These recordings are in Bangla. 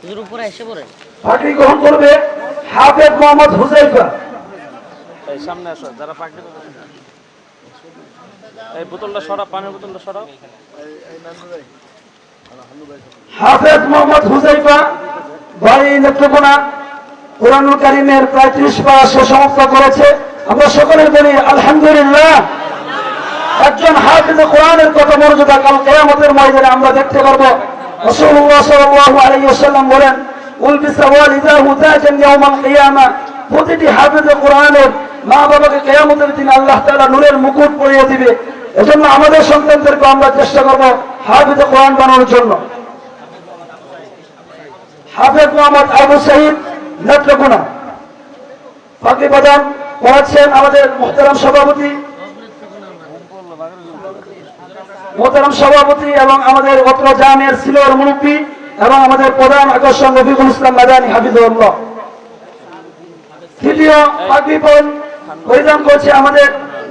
হুজুর উপরে এসে পড়েন পাগড়ি গ্রহণ করবে হাফেজ মোহাম্মদ হুজাইফা। এই সামনে আসো যারা পাকড়ি এই বোতলটা সরাও পানির বোতলটা সরাও। হাফেজ মোহাম্মদ হুজাইফা বাড়ি নেত্রকোনা কোরআনুল কারিমের প্রায় ত্রিশ পারা সে সমাপ্ত করেছে। আমরা সকলে বলি আলহামদুলিল্লাহ। একজন হাফিজ কোরআনের কত মর্যাদা কাল কেয়ামতের ময়দানে আমরা দেখতে পারব। রাসূলুল্লাহ সাল্লাল্লাহু আলাইহি ওয়াসাল্লাম বলেন উলবিসা ওয়ালিদাহু তাজান ইয়াউমাল কিয়ামা। প্রতিটি হাফিজ কোরআনের মা বাবাকে কেয়ামতের দিন আল্লাহ তাআলা নূরের মুকুট পরিয়ে দিবে। এজন্য আমাদের সন্তানদেরকে আমরা চেষ্টা করব হাফিজ কোরআন বানানোর জন্য। হাফেজ মোহাম্মদ আবু সাহিদ নেত্রকোনা। ফাঁকি প্রদান করাচ্ছেন আমাদের মোহতারাম সভাপতি মোহতারাম সভাপতি এবং আমাদের অত্র জামিয়ার সিলোর মুরব্বী এবং আমাদের প্রধান আকর্ষণ রফিকুল ইসলাম মাদানী হাফিজুল্লাহ তৃতীয় ফাঁকি পরিধান করছে আমাদের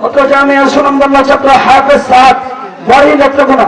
অত্র জামিয়ার সুনন্দন্য ছাত্র হাফেজ সাদ বাড়ি নেত্রকোনা।